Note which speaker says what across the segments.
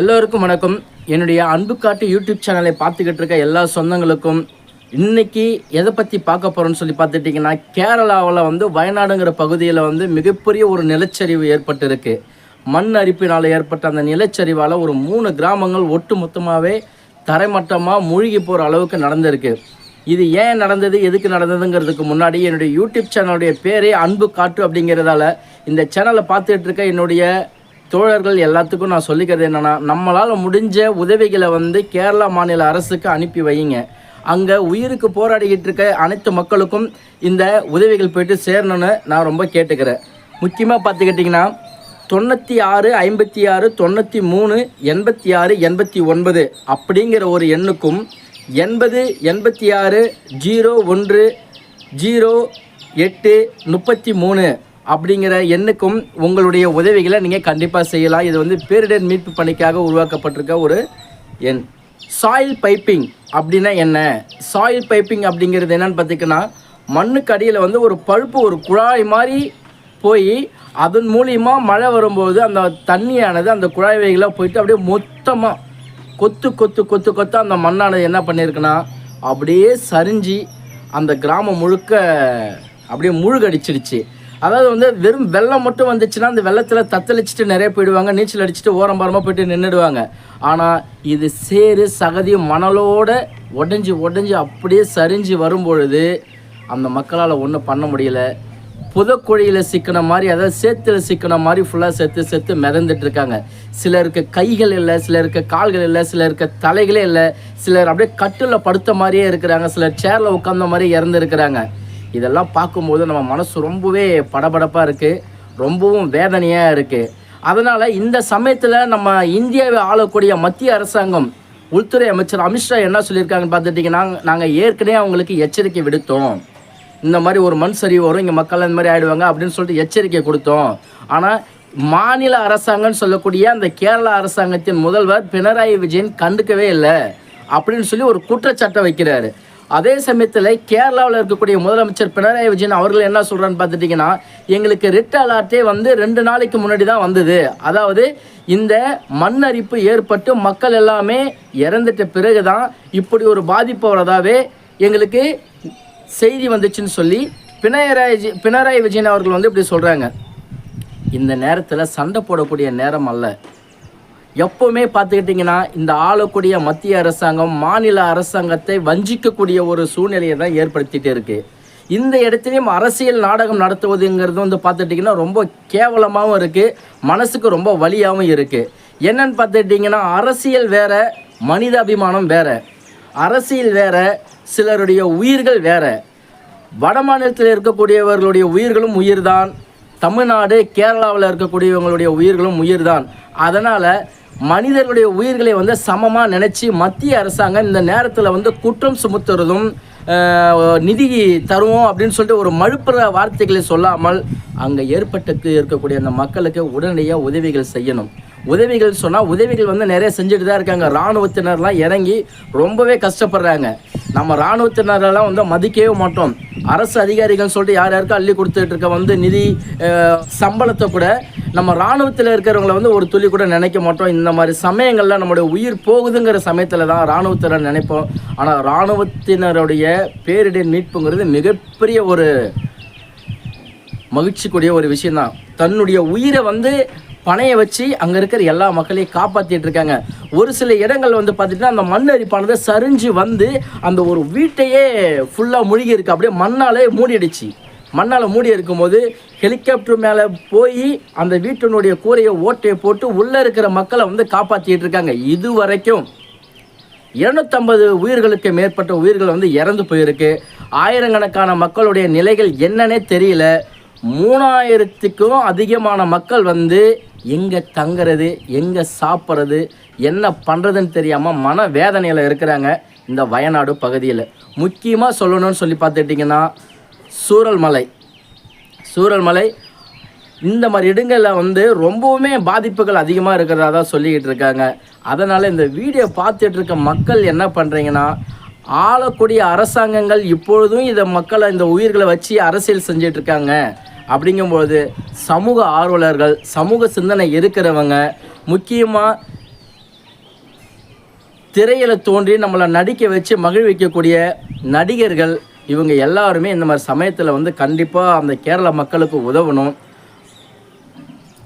Speaker 1: எல்லோருக்கும் வணக்கம். என்னுடைய அன்பு காட்டு யூடியூப் சேனலை பார்த்துக்கிட்டு இருக்க எல்லா சொந்தங்களுக்கும் இன்னைக்கு எதை பற்றி பார்க்க போகிறோன்னு சொல்லி பார்த்துட்டிங்கன்னா கேரளாவில் வந்து வயநாடுங்கிற பகுதியில் வந்து மிகப்பெரிய ஒரு நிலச்சரிவு ஏற்பட்டிருக்கு. மண் அரிப்பினால் ஏற்பட்ட அந்த நிலச்சரிவால் ஒரு மூணு கிராமங்கள் ஒட்டு மொத்தமாகவே தரைமட்டமாக மூழ்கி போகிற அளவுக்கு நடந்திருக்கு. இது ஏன் நடந்தது? எதுக்கு நடந்ததுங்கிறதுக்கு முன்னாடி என்னுடைய யூடியூப் சேனலுடைய பேரே அன்பு காட்டு அப்படிங்கிறதால இந்த சேனலை பார்த்துட்டு இருக்க என்னுடைய தோழர்கள் எல்லாத்துக்கும் நான் சொல்லிக்கிறது என்னென்னா நம்மளால் முடிஞ்ச உதவிகளை வந்து கேரளா மாநில அரசுக்கு அனுப்பி வையுங்க. அங்கே உயிருக்கு போராடிக்கிட்டு இருக்க அனைத்து மக்களுக்கும் இந்த உதவிகள் போயிட்டு சேரணும்னு நான் ரொம்ப கேட்டுக்கிறேன். முக்கியமாக பார்த்துக்கிட்டிங்கன்னா தொண்ணூற்றி ஆறு ஐம்பத்தி ஆறு தொண்ணூற்றி மூணு எண்பத்தி ஆறு எண்பத்தி ஒன்பது அப்படிங்கிற ஒரு எண்ணுக்கும் எண்பது எண்பத்தி ஆறு ஜீரோ ஒன்று ஜீரோ எட்டு முப்பத்தி மூணு அப்படிங்கிற எண்ணுக்கும் உங்களுடைய உதவிகளை நீங்கள் கண்டிப்பாக செய்யலாம். இது வந்து பேரிடர் மீட்பு பணிக்காக உருவாக்கப்பட்டிருக்க ஒரு எண். சாயில் பைப்பிங் அப்படின்னா என்ன? சாயில் பைப்பிங் அப்படிங்கிறது என்னன்னு பார்த்தீங்கன்னா மண்ணுக்கு அடியில் வந்து ஒரு பழுப்பு ஒரு குழாய் மாதிரி போய் அதன் மூலியமாக மழை வரும்போது அந்த தண்ணியானது அந்த குழாய் வகைகளாக போயிட்டு அப்படியே மொத்தமாக கொத்து கொத்து கொத்து கொத்து அந்த மண்ணானது என்ன பண்ணியிருக்குன்னா அப்படியே சரிஞ்சு அந்த கிராமம் முழுக்க அப்படியே முழுகடிச்சிருச்சு அதாவது வந்து வெறும் வெள்ளம் மட்டும் வந்துச்சுன்னா அந்த வெள்ளத்தில் தத்தளிச்சுட்டு நிறைய போயிடுவாங்க நீச்சல் அடிச்சுட்டு ஓரம்பாரமாக போயிட்டு நின்றுடுவாங்க ஆனால் இது சேரு சகதி மணலோட உடஞ்சி உடஞ்சி அப்படியே சரிஞ்சு வரும்பொழுது அந்த மக்களால் ஒன்றும் பண்ண முடியல. புதக்குழியில் சிக்கின மாதிரி அதாவது சேத்துல சிக்கின மாதிரி ஃபுல்லாக செத்து செத்து மிதந்துட்டு இருக்காங்க. சிலருக்கு கைகள் இல்லை சிலருக்கு கால்கள் இல்லை சிலருக்கு தலைகளே இல்லை. சிலர் அப்படியே கட்டில் படுத்த மாதிரியே இருக்கிறாங்க. சிலர் சேரில் உட்காந்த மாதிரி இறந்துருக்கிறாங்க. இதெல்லாம் பார்க்கும்போது நம்ம மனசு ரொம்பவே படபடப்பாக இருக்குது ரொம்பவும் வேதனையாக இருக்குது அதனால் இந்த சமயத்தில் நம்ம இந்தியாவை ஆளக்கூடிய மத்திய அரசாங்கம் உள்துறை அமைச்சர் அமித்ஷா என்ன சொல்லியிருக்காங்கன்னு பார்த்துட்டிங்கன்னா நாங்கள் ஏற்கனவே அவங்களுக்கு எச்சரிக்கை விடுத்தோம். இந்த மாதிரி ஒரு மண் சரிவு வரும் இங்கே மக்கள் இந்த மாதிரி ஆகிடுவாங்க அப்படின்னு சொல்லிட்டு எச்சரிக்கை கொடுத்தோம். ஆனால் மாநில அரசாங்கம்னு சொல்லக்கூடிய அந்த கேரளா அரசாங்கத்தின் முதல்வர் பினராயி விஜயன் கண்டுக்கவே இல்லை அப்படின்னு சொல்லி ஒரு குற்றச்சாட்டை வைக்கிறாரு. அதே சமயத்தில் கேரளாவில் இருக்கக்கூடிய முதலமைச்சர் பினராயி விஜயன் அவர்கள் என்ன சொல்கிறான்னு பார்த்துட்டிங்கன்னா எங்களுக்கு ரெட் அலர்ட்டே வந்து ரெண்டு நாளைக்கு முன்னாடி தான் வந்தது. அதாவது இந்த மண் அரிப்பு ஏற்பட்டு மக்கள் எல்லாமே இறந்துட்ட பிறகு தான் இப்படி ஒரு பாதிப்பு வரதாவே எங்களுக்கு செய்தி வந்துச்சுன்னு சொல்லி பினராயி பினராயி விஜயன் அவர்கள் வந்து இப்படி சொல்கிறாங்க இந்த நேரத்தில் சண்டை போடக்கூடிய நேரம் அல்ல. எப்போவுமே பார்த்துக்கிட்டிங்கன்னா இந்த ஆளக்கூடிய மத்திய அரசாங்கம் மாநில அரசாங்கத்தை வஞ்சிக்கக்கூடிய ஒரு சூழ்நிலையை தான் ஏற்படுத்திகிட்டே இருக்குது இந்த இடத்துலையும் அரசியல் நாடகம் நடத்துவதுங்கிறது வந்து பார்த்துட்டிங்கன்னா ரொம்ப கேவலமாகவும் இருக்குது மனசுக்கு ரொம்ப வலியாகவும் இருக்குது என்னன்னு பார்த்துட்டிங்கன்னா அரசியல் வேறு மனித அபிமானம் வேறு. அரசியல் வேறு சிலருடைய உயிர்கள் வேறு. வட மாநிலத்தில் இருக்கக்கூடியவர்களுடைய உயிர்களும் உயிர்தான். தமிழ்நாடு கேரளாவில் இருக்கக்கூடியவங்களுடைய உயிர்களும் உயிர்தான். அதனால் மனிதர்களுடைய உயிர்களை வந்து சமமாக நினச்சி மத்திய அரசாங்கம் இந்த நேரத்தில் வந்து குற்றம் சுமத்துறதும் நிதி தருவோம் அப்படின்னு சொல்லிட்டு ஒரு மழுப்புற வார்த்தைகளை சொல்லாமல் அங்கே ஏற்பட்டு இருக்கக்கூடிய அந்த மக்களுக்கு உடனடியாக உதவிகள் செய்யணும். உதவிகள் சொன்னால் உதவிகள் வந்து நிறைய செஞ்சுட்டு தான் இருக்காங்க. இராணுவத்தினர்லாம் இறங்கி ரொம்பவே கஷ்டப்படுறாங்க. நம்ம இராணுவத்தினரெல்லாம் வந்து மதிக்கவே மாட்டோம். அரசு அதிகாரிகள் சொல்லிட்டு யார் யாருக்கும் அள்ளி கொடுத்துட்டு இருக்க வந்து நிதி சம்பளத்தை கூட நம்ம இராணுவத்தில் இருக்கிறவங்கள வந்து ஒரு துளி கூட நினைக்க மாட்டோம். இந்த மாதிரி சமயங்களில் நம்மளுடைய உயிர் போகுதுங்கிற சமயத்தில் தான் இராணுவத்தினர் நினைப்போம். ஆனால் இராணுவத்தினருடைய பேரிடர் மீட்புங்கிறது மிகப்பெரிய ஒரு மகிழ்ச்சிக்குரிய ஒரு விஷயம்தான். தன்னுடைய உயிரை வந்து பனையை வச்சு அங்கே இருக்கிற எல்லா மக்களையும் காப்பாற்றிட்டு இருக்காங்க. ஒரு சில இடங்கள் வந்து பார்த்துட்டிங்கன்னா அந்த மண் அரிப்பானது சரிஞ்சு வந்து அந்த ஒரு வீட்டையே ஃபுல்லாக முழுகி இருக்கு அப்படியே மண்ணாலே மூடிடுச்சு. மண்ணால் மூடி இருக்கும்போது ஹெலிகாப்டர் மேலே போய் அந்த வீட்டினுடைய கூரையை ஓட்டையை போட்டு உள்ளே இருக்கிற மக்களை வந்து காப்பாற்றிட்டு இருக்காங்க. இது வரைக்கும் இருநூத்தம்பது உயிர்களுக்கு மேற்பட்ட உயிர்கள் வந்து இறந்து போயிருக்கு. ஆயிரக்கணக்கான மக்களுடைய நிலைகள் என்னன்னே தெரியல. மூணாயிரத்துக்கும் அதிகமான மக்கள் வந்து எங்கே தங்குறது எங்கே சாப்பிட்றது என்ன பண்ணுறதுன்னு தெரியாமல் மன வேதனையில் இருக்கிறாங்க இந்த வயநாடு பகுதியில். முக்கியமாக சொல்லணும்னு சொல்லி பார்த்துட்டிங்கன்னா சூரல்மலை. சூரல்மலை இந்த மாதிரி இடங்களில் வந்து ரொம்பவுமே பாதிப்புகள் அதிகமாக இருக்கிறதா தான் சொல்லிக்கிட்டு இருக்காங்க. அதனால் இந்த வீடியோ பார்த்துட்டு இருக்க மக்கள் என்ன பண்ணுறீங்கன்னா ஆளக்கூடிய அரசாங்கங்கள் இப்பொழுதும் இதை மக்களை இந்த உயிர்களை வச்சு அரசியல் செஞ்சிட்ருக்காங்க அப்படிங்கும்போது சமூக ஆர்வலர்கள் சமூக சிந்தனை இருக்கிறவங்க முக்கியமாக திரையில் தோன்றி நம்மளை நடிக்க வச்சு மகிழ்விக்கக்கூடிய நடிகர்கள் இவங்க எல்லாருமே இந்த மாதிரி சமயத்தில் வந்து கண்டிப்பாக அந்த கேரள மக்களுக்கு உதவணும்.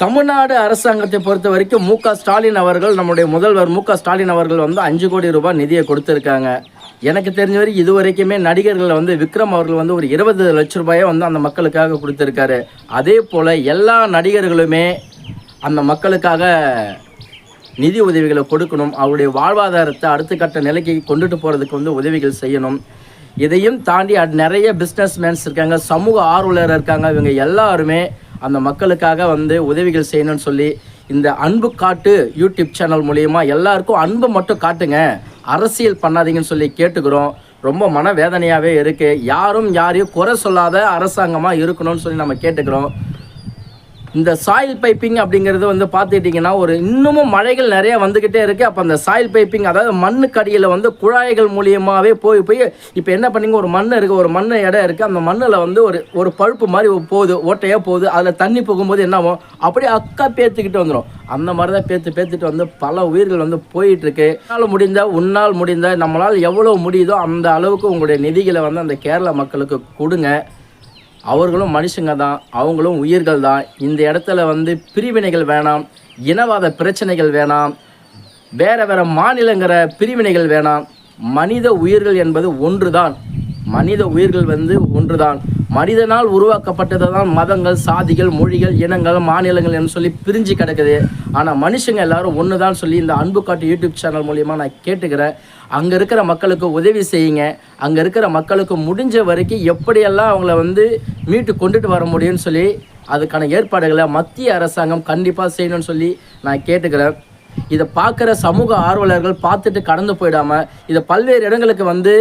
Speaker 1: தமிழ்நாடு அரசாங்கத்தை பொறுத்த வரைக்கும் மு ஸ்டாலின் அவர்கள் நம்முடைய முதல்வர் மு ஸ்டாலின் அவர்கள் வந்து அஞ்சு கோடி ரூபாய் நிதியை கொடுத்துருக்காங்க. எனக்கு தெரிஞ்ச வரை இது வரைக்குமே நடிகர்கள் வந்து விக்ரம் அவர்கள் வந்து ஒரு இருபது லட்ச ரூபாயை வந்து அந்த மக்களுக்காக கொடுத்துருக்காரு. அதே போல் எல்லா நடிகர்களுமே அந்த மக்களுக்காக நிதி உதவிகளை கொடுக்கணும். அவருடைய வாழ்வாதாரத்தை அடுத்த கட்ட நிலைக்கு கொண்டுட்டு போகிறதுக்கு வந்து உதவிகள் செய்யணும். இதையும் தாண்டி நிறைய பிஸ்னஸ் மேன்ஸ் இருக்காங்க சமூக ஆர்வலர் இருக்காங்க. இவங்க எல்லாருமே அந்த மக்களுக்காக வந்து உதவிகள் செய்யணும்னு சொல்லி இந்த அன்பு காட்டு யூடியூப் சேனல் மூலயமா எல்லாருக்கும் அன்பு மட்டும் காட்டுங்க. அரசியல் பண்ணாதீங்கன்னு சொல்லி கேட்டுக்கிறோம். ரொம்ப மன வேதனையாகவே இருக்குது யாரும் யாரையும் குறை சொல்லாத அரசாங்கமாக இருக்கணும்னு சொல்லி நம்ம கேட்டுக்கிறோம். இந்த சாயில் பைப்பிங் அப்படிங்கிறது வந்து பார்த்துக்கிட்டிங்கன்னா ஒரு இன்னமும் மழைகள் நிறைய வந்துக்கிட்டே இருக்குது அப்போ அந்த சாயில் பைப்பிங் அதாவது மண்ணுக்கடியில் வந்து குழாய்கள் மூலியமாகவே போய் போய் இப்போ என்ன பண்ணிங்க? ஒரு மண் இருக்குது ஒரு மண் இடம் இருக்குது அந்த மண்ணில் வந்து ஒரு ஒரு பழுப்பு மாதிரி போகுது ஓட்டையாக போகுது. அதில் தண்ணி போகும்போது என்ன ஆகும்? அப்படியே அக்கா பேத்துக்கிட்டு வந்துடும் அந்த மாதிரி தான் பேத்து பேத்துட்டு வந்து பல உயிர்கள் வந்து போயிட்டுருக்கு. உன்னால் முடிந்த உன்னால் முடிந்த நம்மளால் எவ்வளோ முடியுதோ அந்த அளவுக்கு உங்களுடைய நிதிகளை வந்து அந்த கேரள மக்களுக்கு கொடுங்க. அவர்களும் மனுஷங்க தான் அவங்களும் உயிர்கள் தான் இந்த இடத்துல வந்து பிரிவினைகள் வேணாம் இனவாத பிரச்சனைகள் வேணாம் வேறு வேறு மாநிலங்கிற பிரிவினைகள் வேணாம். மனித உயிர்கள் என்பது ஒன்று தான் மனித உயிர்கள் வந்து ஒன்று தான் மனிதனால் உருவாக்கப்பட்டது தான் மதங்கள் சாதிகள் மொழிகள் இனங்கள் மாநிலங்கள் என்று சொல்லி பிரிஞ்சு கிடக்குது. ஆனால் மனுஷங்க எல்லாரும் ஒன்று தான் சொல்லி இந்த அன்பு காட்டு யூடியூப் சேனல் மூலியமாக நான் கேட்டுக்கிறேன். அங்கே இருக்கிற மக்களுக்கு உதவி செய்யுங்க. அங்கே இருக்கிற மக்களுக்கு முடிஞ்ச வரைக்கும் எப்படியெல்லாம் அவங்கள வந்து மீட்டு கொண்டுட்டு வர முடியும்னு சொல்லி அதுக்கான ஏற்பாடுகளை மத்திய அரசாங்கம் கண்டிப்பாக செய்யணும்னு சொல்லி நான் கேட்டுக்கிறேன். இதை பார்க்குற சமூக ஆர்வலர்கள் பார்த்துட்டு கடந்து போயிடாமல் இதை பல்வேறு இடங்களுக்கு வந்து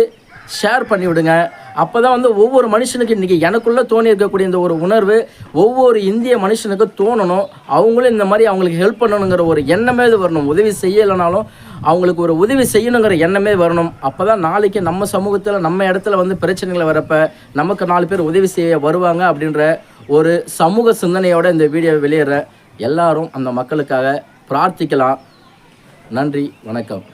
Speaker 1: ஷேர் பண்ணி விடுங்க அப்போ தான் வந்து ஒவ்வொரு மனுஷனுக்கு இன்றைக்கி எனக்குள்ளே தோணி இருக்கக்கூடிய இந்த ஒரு உணர்வு ஒவ்வொரு இந்திய மனுஷனுக்கு தோணணும். அவங்களும் இந்த மாதிரி அவங்களுக்கு ஹெல்ப் பண்ணணுங்கிற ஒரு எண்ணமே இது வரணும். உதவி செய்யலைனாலும் அவங்களுக்கு ஒரு உதவி செய்யணுங்கிற எண்ணமே வரணும். அப்போ தான் நாளைக்கு நம்ம சமூகத்தில் நம்ம இடத்துல வந்து பிரச்சனைகளை வரப்போ நமக்கு நாலு பேர் உதவி செய்ய வருவாங்க அப்படின்ற ஒரு சமூக சிந்தனையோட இந்த வீடியோ வெளியிடுற எல்லாரும் அந்த மக்களுக்காக பிரார்த்திக்கலாம். நன்றி வணக்கம்.